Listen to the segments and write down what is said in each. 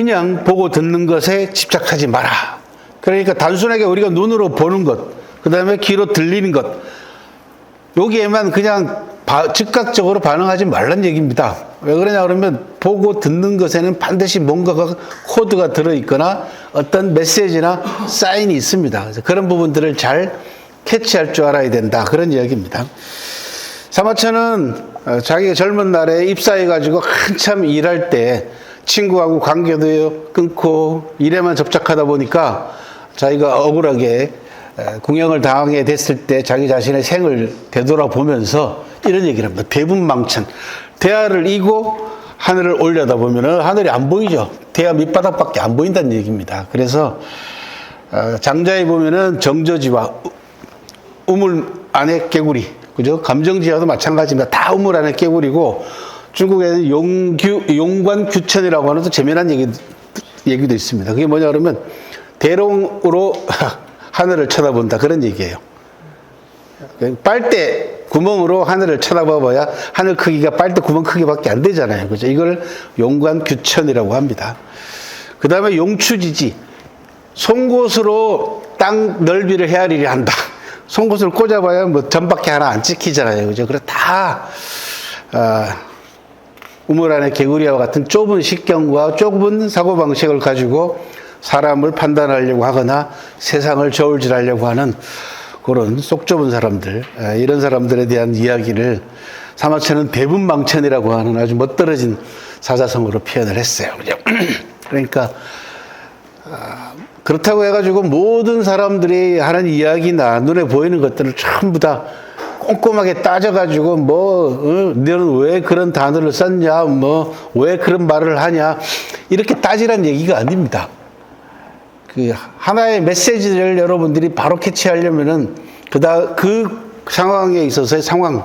그냥 보고 듣는 것에 집착하지 마라. 그러니까 단순하게 우리가 눈으로 보는 것, 그 다음에 귀로 들리는 것, 여기에만 그냥 바- 즉각적으로 반응하지 말란 얘기입니다. 왜 그러냐 그러면 보고 듣는 것에는 반드시 뭔가가 코드가 들어있거나 어떤 메시지나 사인이 있습니다. 그래서 그런 부분들을 잘 캐치할 줄 알아야 된다. 그런 이야기입니다. 사마천은 어, 자기가 젊은 날에 입사해가지고 한참 일할 때 친구하고 관계도 끊고 일에만 접착하다 보니까 자기가 억울하게 에, 공양을 당하게 됐을 때 자기 자신의 생을 되돌아보면서 이런 얘기를 합니다. 대분망천. 대하를 이고 하늘을 올려다 보면 하늘이 안 보이죠. 대하 밑바닥밖에 안 보인다는 얘기입니다. 그래서 어, 장자에 보면은 정저지와 우물 안에 개구리, 그죠? 감정지하도 마찬가지입니다. 다 우물 안에 개구리고 중국에는 용규, 용관 규천이라고 하는 또 재미난 얘기, 얘기도 있습니다. 그게 뭐냐 그러면 대롱으로 하늘을 쳐다본다. 그런 얘기예요. 빨대 구멍으로 하늘을 쳐다봐봐야 하늘 크기가 빨대 구멍 크기밖에 안 되잖아요. 그죠? 이걸 용관 규천이라고 합니다. 그 다음에 용추지지. 송곳으로 땅 넓이를 헤아리려 한다. 송곳을 꽂아봐야 뭐 점밖에 하나 안 찍히잖아요. 그죠? 그래 다, 아, 우물 안에 개구리와 같은 좁은 식견과 좁은 사고방식을 가지고 사람을 판단하려고 하거나 세상을 저울질하려고 하는 그런 속 좁은 사람들, 아, 이런 사람들에 대한 이야기를 사마천은 대분망천이라고 하는 아주 멋들어진 사자성어로 표현을 했어요. 그러니까 그렇다고 해가지고 모든 사람들이 하는 이야기나 눈에 보이는 것들을 전부 다 꼼꼼하게 따져가지고 뭐 어, 너는 왜 그런 단어를 썼냐 뭐 왜 그런 말을 하냐 이렇게 따지란 얘기가 아닙니다. 그 하나의 메시지를 여러분들이 바로 캐치하려면은 그다 그 상황에 있어서의 상황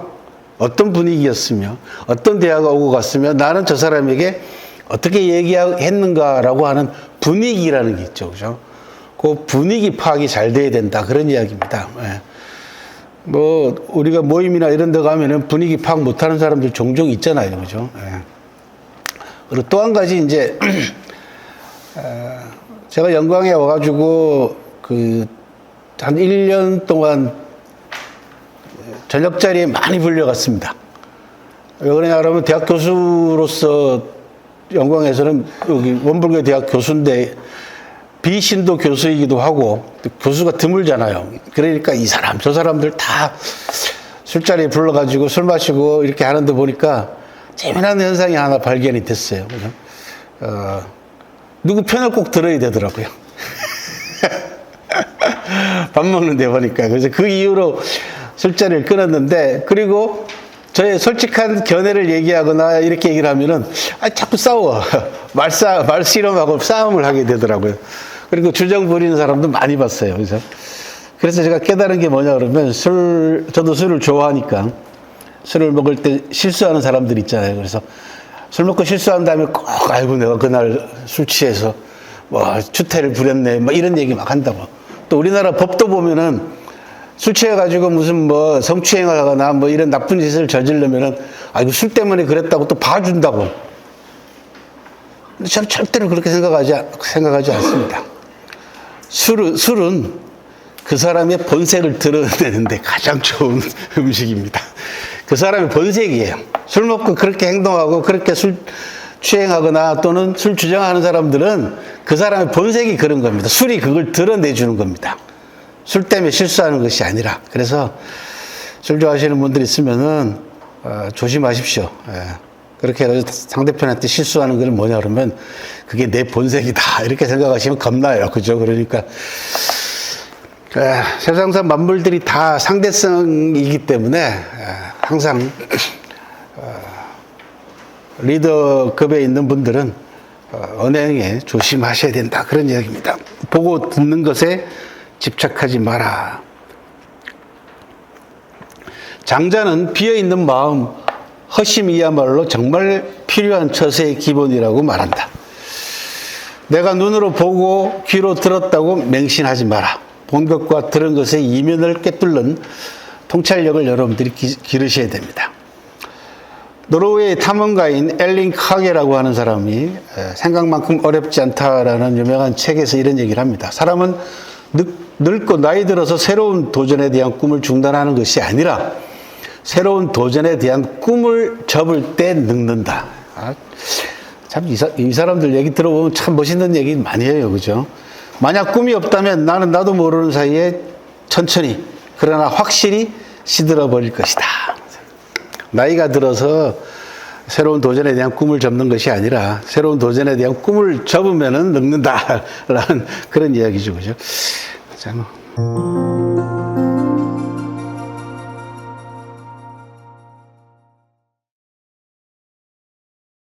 어떤 분위기였으며 어떤 대화가 오고 갔으며 나는 저 사람에게 어떻게 얘기했는가라고 하는 분위기라는 게 있죠, 그죠? 그 분위기 파악이 잘 돼야 된다 그런 이야기입니다. 예. 뭐 우리가 모임이나 이런 데 가면은 분위기 파악 못하는 사람들 종종 있잖아요, 그죠? 예. 그리고 또 한 가지 이제 어, 제가 영광에 와가지고 그 한 1년 동안 저녁 자리에 많이 불려갔습니다. 왜 그러냐 그러면 대학 교수로서 영광에서는 여기 원불교 대학 교수인데 비신도 교수이기도 하고 또 교수가 드물잖아요. 그러니까 이 사람 저 사람들 다 술자리에 불러가지고 술 마시고 이렇게 하는데 보니까 재미난 현상이 하나 발견이 됐어요. 어, 누구 편을 꼭 들어야 되더라고요. 밥 먹는데 보니까. 그래서 그 이후로 술자리를 끊었는데, 그리고 저의 솔직한 견해를 얘기하거나 이렇게 얘기를 하면은, 아, 자꾸 싸워. 말싸, 말씨름하고 싸움을 하게 되더라고요. 그리고 주정 부리는 사람도 많이 봤어요. 그래서. 그래서 제가 깨달은 게 뭐냐 그러면 술, 저도 술을 좋아하니까 술을 먹을 때 실수하는 사람들 있잖아요. 그래서 술 먹고 실수한 다음에 꼭 아이고 내가 그날 술 취해서 뭐 추태를 부렸네 뭐 이런 얘기 막 한다고. 또 우리나라 법도 보면은 술 취해가지고 무슨 뭐 성추행을 하거나 뭐 이런 나쁜 짓을 저지르면은 아이고 술 때문에 그랬다고 또 봐준다고. 근데 저는 절대로 그렇게 생각하지, 생각하지 않습니다. 술은, 술은 그 사람의 본색을 드러내는데 가장 좋은 음식입니다. 그 사람의 본색이에요. 술 먹고 그렇게 행동하고 그렇게 술 취행하거나 또는 술 주정하는 사람들은 그 사람의 본색이 그런 겁니다. 술이 그걸 드러내주는 겁니다. 술 때문에 실수하는 것이 아니라. 그래서 술 좋아하시는 분들 있으면은 어, 조심하십시오. 예. 그렇게 해가지고 상대편한테 실수하는 건 뭐냐 그러면 그게 내 본색이다. 이렇게 생각하시면 겁나요. 그죠? 그러니까 에, 세상사 만물들이 다 상대성이기 때문에 에, 항상 어, 리더급에 있는 분들은 어, 언행에 조심하셔야 된다 그런 이야기입니다. 보고 듣는 것에 집착하지 마라. 장자는 비어 있는 마음, 허심이야말로 정말 필요한 처세의 기본이라고 말한다. 내가 눈으로 보고 귀로 들었다고 맹신하지 마라. 본 것과 들은 것의 이면을 꿰뚫는 통찰력을 여러분들이 기, 기르셔야 됩니다. 노르웨이 탐험가인 엘링 카게라고 하는 사람이 에, 생각만큼 어렵지 않다라는 유명한 책에서 이런 얘기를 합니다. 사람은 늙, 늙고 나이 들어서 새로운 도전에 대한 꿈을 중단하는 것이 아니라 새로운 도전에 대한 꿈을 접을 때 늙는다. 아, 참, 이, 사람들 얘기 들어보면 참 멋있는 얘기 많이 해요. 그죠? 만약 꿈이 없다면 나는 나도 모르는 사이에 천천히, 그러나 확실히 시들어 버릴 것이다. 나이가 들어서 새로운 도전에 대한 꿈을 접는 것이 아니라 새로운 도전에 대한 꿈을 접으면은 늙는다라는 그런 이야기죠. 그죠? 자, 뭐.